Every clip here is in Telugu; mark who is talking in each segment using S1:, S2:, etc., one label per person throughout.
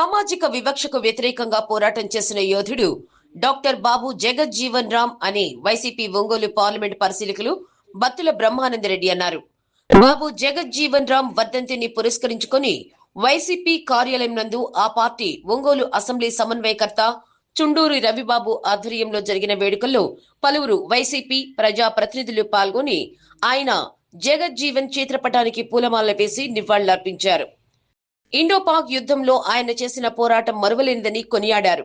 S1: సామాజిక వివక్షకు వ్యతిరేకంగా పోరాటం చేసిన యోధుడు డాక్టర్ బాబు జగజ్జీవన్ రామ్ అని వైసీపీ ఒంగోలు పార్లమెంట్ పరిశీలకులు బత్తుల బ్రహ్మానందరెడ్డి అన్నారు. బాబు జగజ్జీవన్ రామ్ వర్ధంతిని పురస్కరించుకొని వైసీపీ కార్యాలయం నందు ఆ పార్టీ ఒంగోలు అసెంబ్లీ సమన్వయకర్త చుండూరి రవిబాబు ఆధ్వర్యంలో జరిగిన వేడుకల్లో పలువురు వైసీపీ ప్రజా ప్రతినిధులు పాల్గొని ఆయన జగజ్జీవన్ చిత్రపటానికి పూలమాల వేసి నివాళులర్పించారు. ఇండో పాక్ యుద్ధంలో ఆయన చేసిన పోరాటం మరువలేనిదని కొనియాడారు.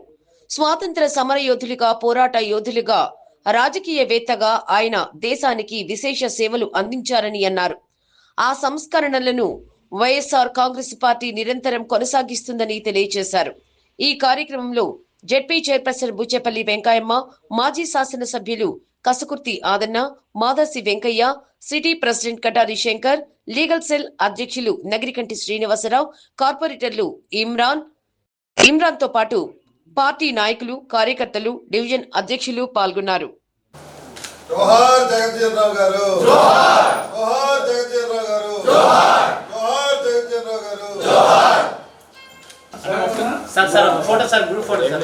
S1: స్వాతంత్ర సమర యోధులుగా పోరాట యోధులుగా రాజకీయవేత్తగా ఆయన దేశానికి విశేష సేవలు అందించారని అన్నారు. ఆ సంస్కరణలను వైఎస్ఆర్ కాంగ్రెస్ పార్టీ నిరంతరం కొనసాగిస్తుందని తెలియజేశారు. ఈ కార్యక్రమంలో జెడ్పీ చైర్పర్సన్ బుచ్చేపల్లి వెంకయ్యమ్మ మాజీ శాసనసభ్యులు Kasukurthi Adanna Madasi Venkaiah city president Katari Shankar legal cell అధ్యక్షులు నగిరికంటి శ్రీనివాసరావు కార్పొరేటర్లు ఇమ్రాన్ ఇమ్రాన్తో పాటు పార్టీ నాయకులు కార్యకర్తలు డివిజన్ అధ్యక్షులు పాల్గొన్నారు.
S2: జోహార్ గారు. జోహార్! గారు. జోహార్! Sir sir photo sir group photo
S3: sir.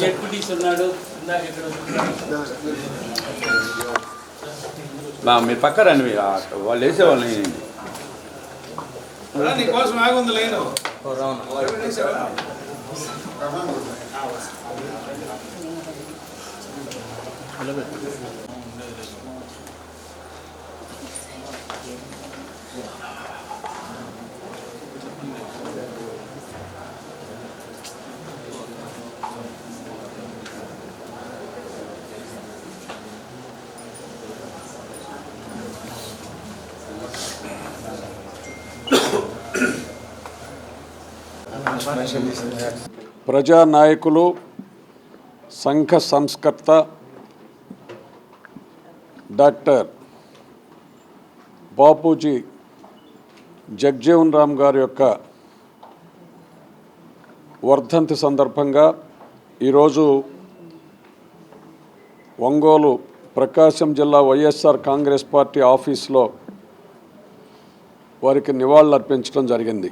S3: ZPTC ఉన్నాడు ఇందాక ఇక్కడ
S4: మా మీరు పక్క రండి మీరు వాళ్ళు వేసేవాళ్ళని
S5: నీకోసం ఆగుంది లేను.
S6: ప్రజానాయకులు సంఘ సంస్కర్త డాక్టర్ బాపూజీ జగ్జీవన్ రామ్ గారి యొక్క వర్ధంతి సందర్భంగా ఈరోజు ఒంగోలు ప్రకాశం జిల్లా వైఎస్ఆర్ కాంగ్రెస్ పార్టీ ఆఫీస్లో వారికి నివాళులర్పించడం జరిగింది.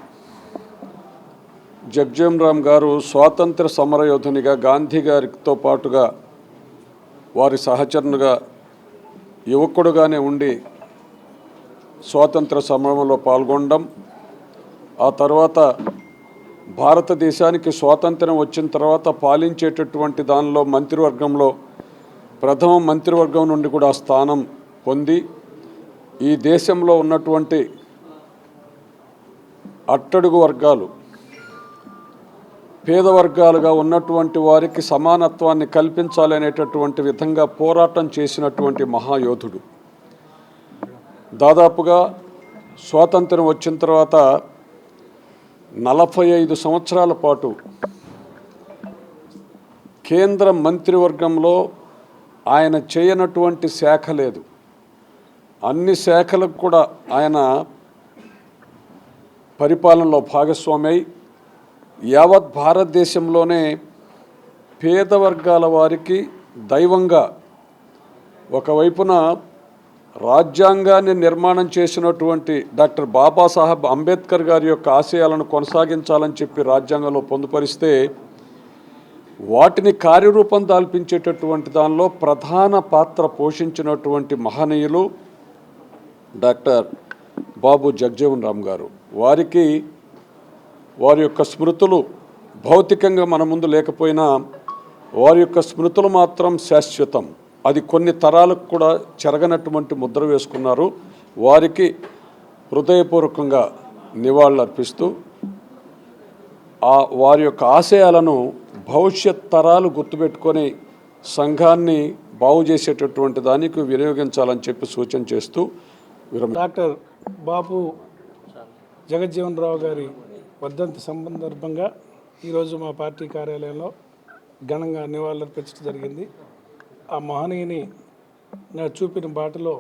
S6: జగ్జీవన్ రామ్ గారు స్వాతంత్ర సమరయోధునిగా గాంధీ గారితో పాటుగా వారి సహచరునిగా యువకుడుగానే ఉండి స్వాతంత్ర సమరంలో పాల్గొనడం ఆ తర్వాత భారతదేశానికి స్వాతంత్రం వచ్చిన తర్వాత పాలించేటటువంటి దానిలో మంత్రివర్గంలో ప్రథమ మంత్రివర్గం నుండి కూడా స్థానం పొంది ఈ దేశంలో ఉన్నటువంటి అట్టడుగు వర్గాలు పేద వర్గాలుగా ఉన్నటువంటి వారికి సమానత్వాన్ని కల్పించాలనేటటువంటి విధంగా పోరాటం చేసినటువంటి మహాయోధుడు. దాదాపుగా స్వాతంత్రం వచ్చిన తర్వాత నలభై ఐదు సంవత్సరాల పాటు కేంద్ర మంత్రివర్గంలో ఆయన చేయనటువంటి శాఖ లేదు. అన్ని శాఖలకు కూడా ఆయన పరిపాలనలో భాగస్వామి యావత్ భారతదేశంలోనే పేద వర్గాల వారికి దైవంగా ఒకవైపున రాజ్యాంగాన్ని నిర్మాణం చేసినటువంటి డాక్టర్ బాబాసాహెబ్ అంబేద్కర్ గారి యొక్క ఆశయాలను కొనసాగించాలని చెప్పి రాజ్యాంగంలో పొందుపరిస్తే వాటిని కార్యరూపం దాల్పించేటటువంటి దానిలో ప్రధాన పాత్ర పోషించినటువంటి మహనీయులు డాక్టర్ బాబు జగ్జీవన్ రామ్ గారు. వారికి వారి యొక్క స్మృతులు భౌతికంగా మన ముందు లేకపోయినా వారి యొక్క స్మృతులు మాత్రం శాశ్వతం. అది కొన్ని తరాలకు కూడా చెరగనటువంటి ముద్ర వేసుకున్నారు. వారికి హృదయపూర్వకంగా నివాళులు అర్పిస్తూ ఆ వారి యొక్క ఆశయాలను భవిష్యత్ తరాలు గుర్తుపెట్టుకొని సంఘాన్ని బాగు చేసేటటువంటి దానికి వినియోగించాలని చెప్పి సూచన చేస్తూ
S5: డాక్టర్ బాపు జగజ్జీవన్ రావు గారి వర్ధంతి సందర్భంగా ఈరోజు మా పార్టీ కార్యాలయంలో ఘనంగా నివాళులర్పించడం జరిగింది. ఆ మహనీయుని నా చూపిన బాటలో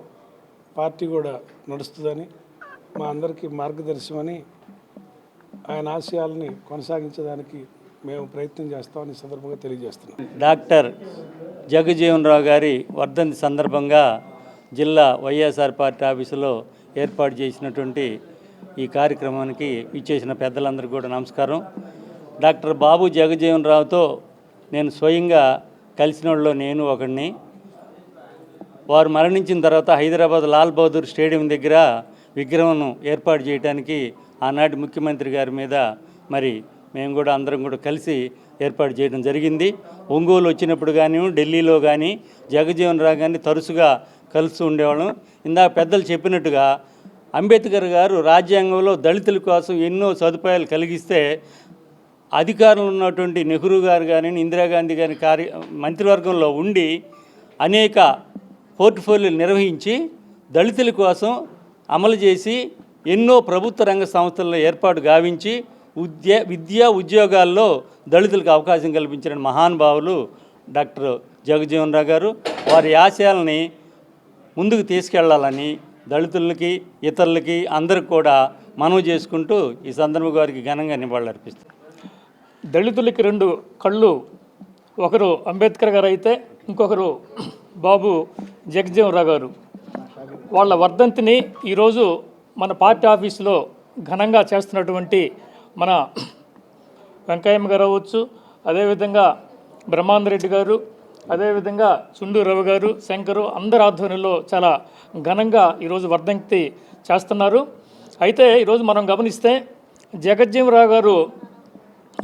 S5: పార్టీ కూడా నడుస్తుందని మా అందరికీ మార్గదర్శమని ఆయన ఆశయాలని కొనసాగించడానికి మేము ప్రయత్నం చేస్తామని సందర్భంగా తెలియజేస్తున్నాం.
S3: డాక్టర్
S7: జగజీవన్ రావు గారి వర్ధంతి సందర్భంగా జిల్లా వైఎస్ఆర్ పార్టీ ఆఫీసులో ఏర్పాటు చేసినటువంటి ఈ కార్యక్రమానికి ఇచ్చేసిన పెద్దలందరికీ కూడా నమస్కారం. డాక్టర్ బాబు జగజీవన్ రావుతో నేను స్వయంగా కలిసిన వాళ్ళలో నేను ఒకడిని. వారు మరణించిన తర్వాత హైదరాబాద్ లాల్ బహదూర్ స్టేడియం దగ్గర విగ్రహం ఏర్పాటు చేయడానికి ఆనాటి ముఖ్యమంత్రి గారి మీద మరి మేము కూడా అందరం కూడా కలిసి ఏర్పాటు చేయడం జరిగింది. ఒంగోలు వచ్చినప్పుడు కానీ ఢిల్లీలో కానీ జగజీవన్ రావు కానీ తరచుగా కలుస్తూ ఉండేవాళ్ళం. ఇందాక పెద్దలు చెప్పినట్టుగా అంబేద్కర్ గారు రాజ్యాంగంలో దళితుల కోసం ఎన్నో సదుపాయాలు కలిగిస్తే అధికారంలో ఉన్నటువంటి నెహ్రూ గారు కానీ ఇందిరాగాంధీ గారి కార్య మంత్రివర్గంలో ఉండి అనేక పోర్ట్ఫోలియోలు నిర్వహించి దళితుల కోసం అమలు చేసి ఎన్నో ప్రభుత్వ రంగ సంస్థల్లో ఏర్పాటు గావించి ఉద్య విద్యా ఉద్యోగాల్లో దళితులకు అవకాశం కల్పించిన మహానుభావులు డాక్టర్ జగజీవన్ రావు గారు వారి ఆశయాలని ముందుకు తీసుకెళ్ళాలని దళితులకి ఇతరులకి అందరికి కూడా మనవి చేసుకుంటూ ఈ సందర్భం గారికి ఘనంగా నివాళులు అర్పిస్తాం.
S8: దళితులకి రెండు కళ్ళు ఒకరు అంబేద్కర్ గారు అయితే ఇంకొకరు బాబు జగజీవనరావు గారు. వాళ్ళ వర్ధంతిని ఈరోజు మన పార్టీ ఆఫీసులో ఘనంగా చేస్తున్నటువంటి మన వెంకయ్యమ్మ గారు అవ్వచ్చు అదేవిధంగా బ్రహ్మాందరెడ్డి గారు అదేవిధంగా చుండు రవి గారు శంకరు అందరి ఆధ్వర్యంలో చాలా ఘనంగా ఈరోజు వర్ధంతి చేస్తున్నారు. అయితే ఈరోజు మనం గమనిస్తే జగజ్జీవరావు గారు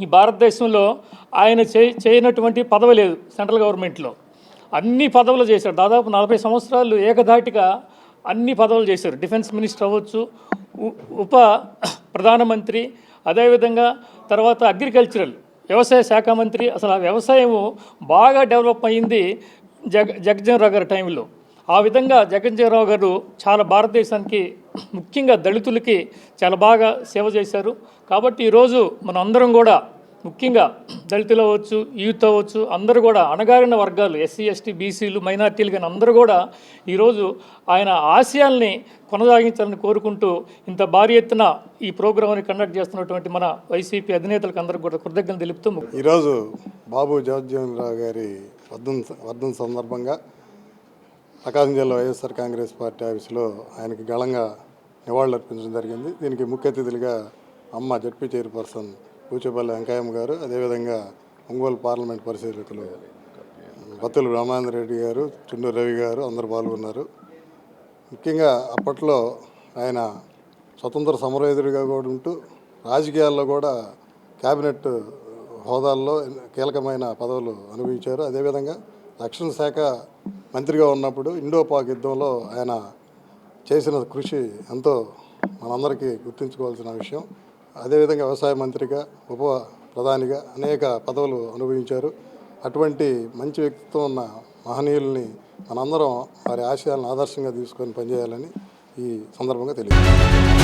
S8: ఈ భారతదేశంలో ఆయన చే చేయనటువంటి పదవి లేదు సెంట్రల్ గవర్నమెంట్లో. అన్ని పదవులు చేశారు. దాదాపు నలభై సంవత్సరాలు ఏకధాటిగా అన్ని పదవులు చేశారు. డిఫెన్స్ మినిస్టర్ అవ్వచ్చు ఉప ప్రధానమంత్రి అదేవిధంగా తర్వాత అగ్రికల్చరల్ వ్యవసాయ శాఖ మంత్రి. అసలు ఆ వ్యవసాయము బాగా డెవలప్ అయింది జగ జగజ్జనరావు గారి టైంలో. ఆ విధంగా జగజ్జనరావు గారు చాలా భారతదేశానికి ముఖ్యంగా దళితులకి చాలా బాగా సేవ చేశారు. కాబట్టి ఈరోజు మన అందరం కూడా ముఖ్యంగా దళితులు అవ్వచ్చు యూత్ అవ్వచ్చు అందరూ కూడా అణగారిన వర్గాలు ఎస్సీ ఎస్టీ బీసీలు మైనార్టీలు కానీ అందరూ కూడా ఈరోజు ఆయన ఆశయాల్ని కొనసాగించాలని కోరుకుంటూ ఇంత భారీ ఎత్తున ఈ ప్రోగ్రామ్ని కండక్ట్ చేస్తున్నటువంటి మన వైసీపీ అధినేతలకు అందరికి కూడా కృతజ్ఞతలు తెలుపుతూ
S2: ఈరోజు బాబు జగజ్జీవన్ రావు గారి వర్ధన్ వర్ధన్ సందర్భంగా ప్రకాశం జిల్లా వైఎస్ఆర్ కాంగ్రెస్ పార్టీ ఆఫీసులో ఆయనకి గళంగా నివాళులు అర్పించడం జరిగింది. దీనికి ముఖ్య అతిథులుగా అమ్మ జడ్పీ చైర్పర్సన్ పూచేపల్లి వెంకయ్యమ్మ గారు అదేవిధంగా ఒంగోలు పార్లమెంట్ పరిశీలకులు బత్తులు బ్రహ్మానంద రెడ్డి గారు చుండూరు రవి గారు అందరు పాల్గొన్నారు. ముఖ్యంగా అప్పట్లో ఆయన స్వతంత్ర సమరయోధుడిగా కూడా ఉంటూ రాజకీయాల్లో కూడా క్యాబినెట్ హోదాల్లో కీలకమైన పదవులు అనుభవించారు. అదేవిధంగా రక్షణ శాఖ మంత్రిగా ఉన్నప్పుడు ఇండో పాక్ యుద్ధంలో ఆయన చేసిన కృషి ఎంతో మనందరికీ గుర్తుంచుకోవాల్సిన విషయం. అదేవిధంగా వ్యవసాయ మంత్రిగా ఉప ప్రధానిగా అనేక పదవులు అనుభవించారు. అటువంటి మంచి వ్యక్తిత్వం ఉన్న మహనీయుల్ని మనందరం వారి ఆశయాలను ఆదర్శంగా తీసుకొని పనిచేయాలని ఈ సందర్భంగా తెలియజేస్తాను